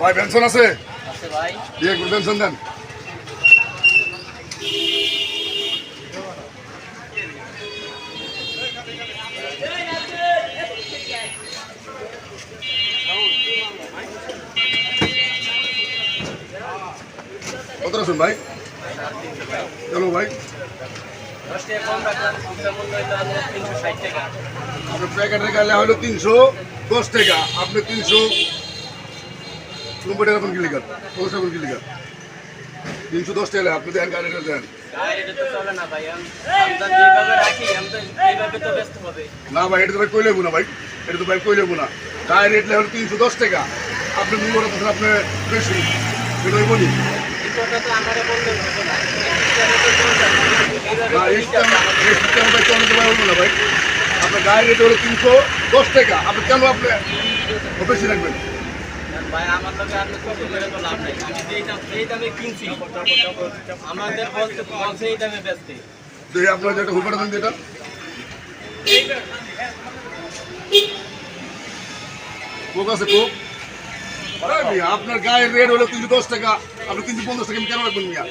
ভাই পেনশন আছে? আছে দিয়ে একটু পেনশন দেন। কত আছেন ভাই? চলো ভাই। প্যাকেটের গেলে হলো তিনশো দশ টাকা আপনি তিনশো নব্বই টাকা কোন কিলিকার পঞ্চাশ টাকা কোন কিলিকার তিনশো দশ টাকা আপনি দেন গাড়িটা দেন। না ভাই এটা তো ভাই কইলে না ভাই? এটা তো ভাই কইলে না? গায়ের রেট হলো তিনশো দশ টাকা। আপনি মূল্য রাখতেছেন আপনি বেশি। এটা না। ভাই আপনার গায়ের রেট হলো তিনশো দশ টাকা। আপনি কেন আপনি বেশি রাখবেন? ভাই আমার লোকে খুশি করে তো লাভ নাই। আমি যেই দাম এই দামে কিনছি আমাদের বলতে বলছে এই দামে বেচতে। দেখি আপনার যেটা হুলপাটা দেন যেটা কোক আছে কোক? আপনার গায়ের রেট হলো তিনশো দশ টাকা আপনি তিনশো পঞ্চাশ টাকা আমি কেন রাখবেন মিয়া?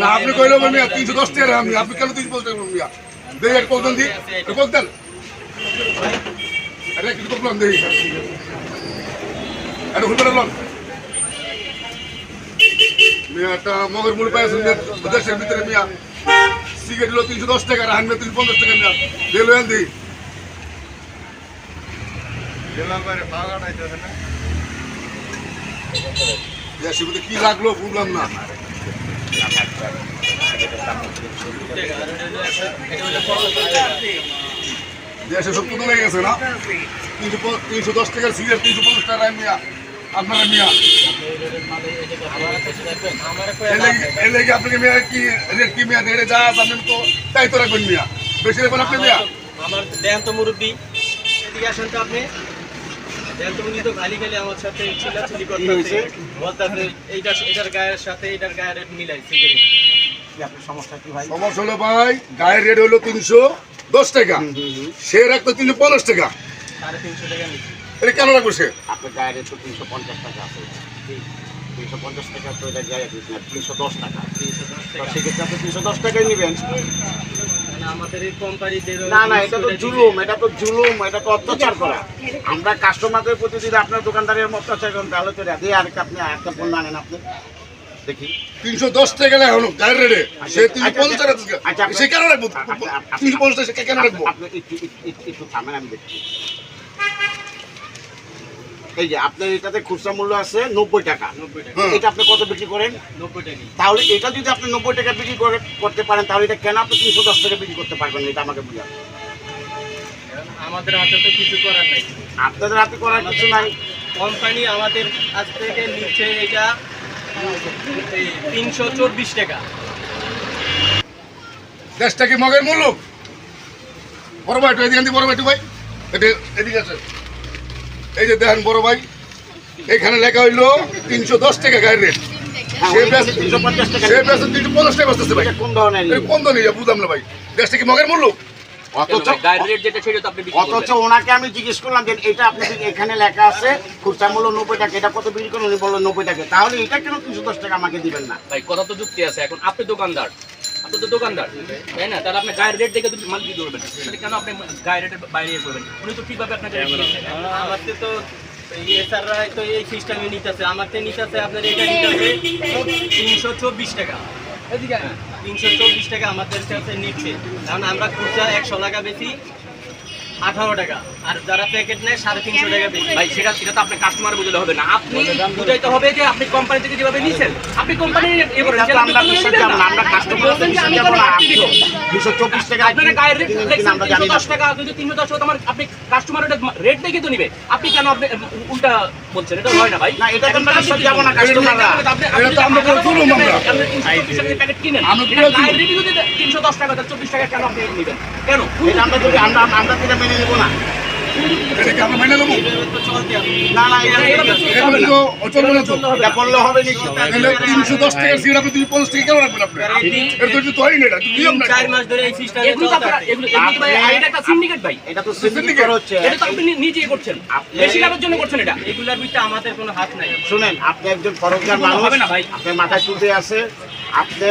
না আপনি কইলো মিয়া তিনশো দশ টাকা আমি আপনি কেন তিনশো পঞ্চাশ টাকা মিয়া? দেখি একটা কোক দেন দি কোক দেন। আরে একটু কোক লন দেখি একটা হুলপাটা লন মিয়া একটা মগের মূল পাইছেন দেশের ভিতরে মিয়া। সিগারেট হলো তিনশো দশ টাকা আর হানবে তিনশো পঞ্চাশ টাকা মিয়া। রেল হেন দিই কি লাগল বুঝলাম না। দেশে সব কত গেছে না? তিনশো প- তিনশো দশ টাকার সিগারেট তিনশো পঞ্চাশ টাকা মিয়া আপনারা মিয়া এর লেগে- আপনাকে মিয়া কি রেট কি মিয়া রেটে যা আছে আপনি তো তাই তো রাখবেন মিয়া বেশি রাখবেন আপনি মিয়া আমার দেন তো মুরব্বী। এদিকে আসেন তো আপনি। দেন তো তো খালি খালি আমার সাথে চিল্লাচিল্লি করতেছে এইটা এটার গায়ের সাথে এটার গায়ের রেট মিলাই সিগারেট। সমস্যা কি ভাই? সমস্যা হলো ভাই গায়ের রেট হলো তিনশো। দশ টাকা। সে রাখতো তিনশো পঞ্চাশ টাকা। তিনশো টাকা এটা কেন রাখব সে? আপনার গায়ে তো তিনশো পঞ্চাশ টাকা আছে। তিনশো পঞ্চাশ টাকা তো এটা গায়ে তিনশো দশ টাকা। তো সেক্ষেত্রে আপনি তিনশো দশ টাকাই নেবেন। মানে আমাদের না না এটা তো জুলুম এটা তো জুলুম এটা তো অত্যাচার করা। আমরা কাস্টমারদের প্রতি যদি আপনার দোকানদারের অত্যাচার করেন তাহলে তো দিয়ে আর আপনি একটা পণ্য আনেন আপনি। দেখি। তিনশো দশ টাকা গেলে এখন গায়ের রেটে সে তিনশো পঞ্চাশ সে কেন রাখব? তিনশো পঞ্চাশ সে কেন রাখব? একটু একটু- একটু- একটু থামেন আমি দেখছি। এই যে আপনার এটাতে খুচরা মূল্য আছে নব্বই টাকা। হ্যাঁ। এটা আপনি কত বিক্রি করেন? নব্বই টাকা। তাহলে এটা যদি আপনি নব্বই টাকা বিক্রি করতে পারেন তাহলে এটা কেন আপনি তিনশো দশ টাকা বিক্রি করতে পারবেন এটা আমাকে বুঝান। আমাদের হাতে তো কিছু করার নাই। আপনাদের হাতে করার কিছু নাই। কোম্পানি আমাদের কাছ থেকে নিচ্ছে এটা তিনশো চব্বিশ টাকা। দেশটা কি মগের মূল্য? বড় ভাই এদিকে বড় ভাই ভাই। এদিকে আছে এই যে দেখেন বড় ভাই এখানে লেখা হইল তিনশো দশ টাকা গায়ের রেট। হ্যাঁ, সে ব্যস্ত তিনশো পঞ্চাশ টাকা। টাকা ভাই। কোন ধরনের? কোন ধরনের? বুঝলাম না ভাই। দেশটা কি মগের মূল্য? অথচ তো ওনাকে আমি জিজ্ঞেস করলাম যে এটা আপনি যদি এখানে লেখা আছে খুচরা মূল্য নব্বই টাকা এটা কত বিক্রি করেন উনি বললেন নব্বই টাকা। তাহলে এটা কেন তিনশো দশ টাকা আমাকে দিবেন না? ভাই কথা তো যুক্তি আছে। এখন আপনি দোকানদার। আপনি তো দোকানদার তাই না? তাহলে আপনি গায়ের রেট দেখে তো মাল করবেন। তাহলে কেন আপনি গায়ের রেটের বাইরে ইয়ে করবেন? উনি তো ঠিকভাবে আপনাকে আমাদের তো এসআররা তো এই সিস্টেমে নিতেছে। আমাকে নিতেছে আপনার এটা নিতেছে তিনশো চব্বিশ টাকা। তিনশো চব্বিশ টাকা আমাদের কাছে নিচ্ছে। কারণ আমরা খুচরা একশো টাকা বেশি আঠারো টাকা। আর যারা প্যাকেট নেয় সাড়ে তিনশো টাকা বেশি। ভাই সেটা সেটা তো আপনি কাস্টমার বুঝলে হবে না। আপনি বুঝাইতে হবে যে আপনি কোম্পানি থেকে যেভাবে নিছেন। আপনি কোম্পানি আমরা যাব কাস্টমার যাব। দুশো চব্বিশ টাকা আপনার গায়ের রেট তিনশো দশ টাকা কিন্তু তিনশো দশ টাকা আপনি কাস্টমার রেট দেখে তো নিবে। আপনি কেন আপনি উল্টা বলছেন? এটা হয় না ভাই। না, এটা তো আমরা না কাস্টমাররা। এটা তো আমরা কোনো আমরা। প্যাকেট কিনেন আমরা গায়ের রেট যদি তিনশো দশ টাকা চব্বিশ টাকা কেন আপনি নেবেন? কেন? আমরা আমরা আমরা মেনে নেব না। আমরা মেনে নেব চলতে না না। এটা হবে তিনশো দশ সিগারেট আপনি তুমি পঞ্চাশ টাকা কেন রাখবেন আপনি? এটা তো কিছু হয়নি এটা নিয়ম তিন চার মাস ধরে এই সিস্টেমে ভাই এটা একটা সিন্ডিকেট ভাই। এটা তো সিন্ডিকেট হচ্ছে। এটা তো আপনি নি- করছেন। আপনি- বেশি লাভের জন্য করছেন এটা। এগুলার ভিতরে আমাদের কোনো হাত নাই। শুনেন আপনি একজন ফরজগার এগুলো মানুষ হবে না ভাই। আপনার মাথায় তুলতে আছে আপনি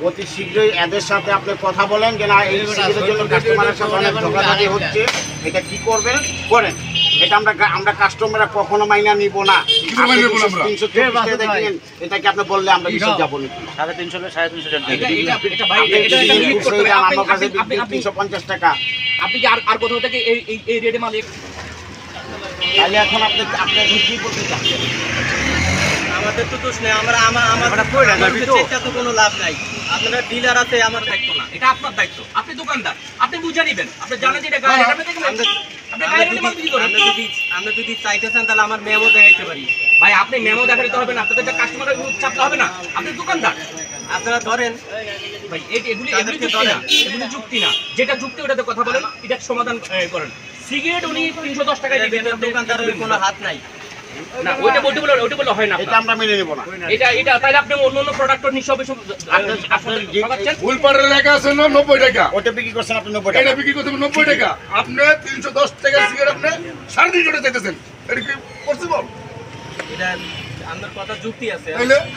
অতি শীঘ্রই এদের সাথে আপনি কথা বলেন যে না এই জন্য কাস্টমারের সাথে অনেক ধোকাধাড়ি হচ্ছে। এটা কি করবেন? করেন। এটা আমরা আমরা কাস্টমাররা কখনো মাইনা নিব না? তিনশো দেখেন এটাকে আপনি বললে আমরা বিশ্বাস যাব নাকি? সাড়ে তিনশো সাড়ে তিনশো আমার কাছে তিনশো পঞ্চাশ টাকা। আপনি কি আর আর কোথাও থেকে এই এই- এই রেটে মালিক? তাহলে এখন আপনি আপনি কি করতে চাচ্ছেন? আমাদের তো দোষ নেই আমরা আমার আমার আমাদের চেষ্টা তো কোনো লাভ নাই। আপনারা ডিলার আছে আমার দায়িত্ব না। এটা আপনার দায়িত্ব। আপনি দোকানদার। আপনি বুঝে নেবেন। আপনি জানেন যে এটা আপনি দেখবেন আমরা আপনি আমরা গায়ে যদি মাল বিক্রি করেন আমরা যদি আমরা যদি চাইতেছেন তাহলে আমার মেমো দেখাইতে পারি। ভাই আপনি মেমো দেখাতে হবে না। আপনাদের কাস্টমারের চাপতে হবে না। আপনি দোকানদার। আপনারা ধরেন ভাই এগুলি এগুলি যুক্তি না। এগুলি যুক্তি না। যেটা যুক্তি ওটাতে কথা বলেন। এটা সমাধান করেন। সিগারেট উনি তিনশো দশ টাকায় দিবেন দোকানদারের কোনো হাত নাই। না ওইটা বলতে বলে ওইটা বলে হয় না এটা আমরা মেনে নেব না। এটা এটা তাহলে আপনি অন্য অন্য প্রোডাক্ট ফুল পাড়ের লেখা আছে না নব্বই টাকা? ওটা বিক্রি করছেন আপনি নব্বই এটা টাকা বিক্রি করতে হবে নব্বই টাকা। আপনি তিনশো দশ টাকার সিগারেট আপনি সাড়ে তিনশো টাকা চাইতেছেন। এটা কি পসিবল? এটা আমার কথা যুক্তি আছে।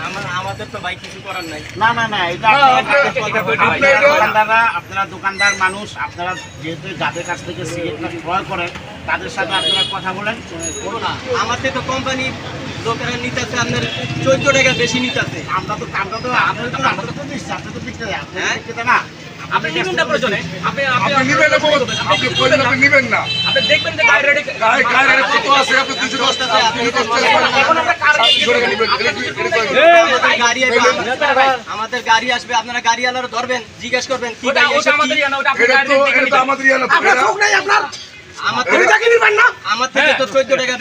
আমার আমাদের তো ভাই কিছু করার নাই। না না না এটা আপনার- আপনি- আপনার- আপনি আপনারা আপনারা দোকানদার মানুষ আপনারা যেহেতু যাদের কাছ থেকে সিগারেটটা ক্রয় করেন তাদের সাথে আপনারা কথা বলেন। আমার থেকে তো কোম্পানি লোকেরা নিতেছে আপনার চোদ্দ টাকা বেশি নিতেছে। আমরা তো আমরা তো আপনারা তো আমরা তো দিচ্ছি আপনি তো হ্যাঁ? না। আপনি নিবেন না প্রয়োজনে। আপনি আপনি নিবেন না আপনি কইলেন আপনি নিবেন না। আপনি দেখবেন যে গায়ের রেটে গায়ে গায়ে রেটে কত আছে? আপনি তিনশো দশ টাকা তিনশো দশ টাকা এখন আমরা কার তিনশো টাকা নিবেন এটা কি- এটা কয়? আমাদের গাড়ি আসবে, আমাদের গাড়ি আসবে আপনারা গাড়ি আলার ধরবেন জিজ্ঞেস করবেন কি ওটা এসব কি? আমাদের জানা ওটা আপনি এটা গায়ের তো রেট তিনশো দশ টাকা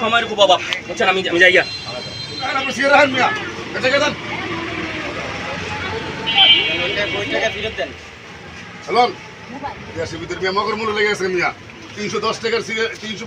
সময়ের খুব অভাব বুঝছেন আমি আমি ফেরত দেন হ্যালো? মিয়া মগর লেগে গেছে মিয়া। 310 টাকার তিনশো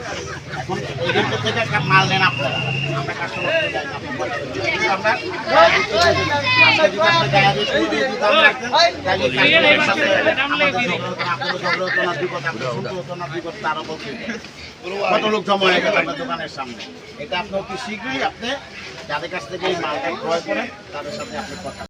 এখন থেকে একটা মাল নেন আপনারা। আমরা কাস্টমার আপনার। কত লোক জমা হয়ে গেল? আপনার দোকানের সামনে। এটা আপনি অতি শীঘ্রই আপনি যাদের কাছ থেকে মালটা ক্রয় করেন তাদের সাথে আপনি কথা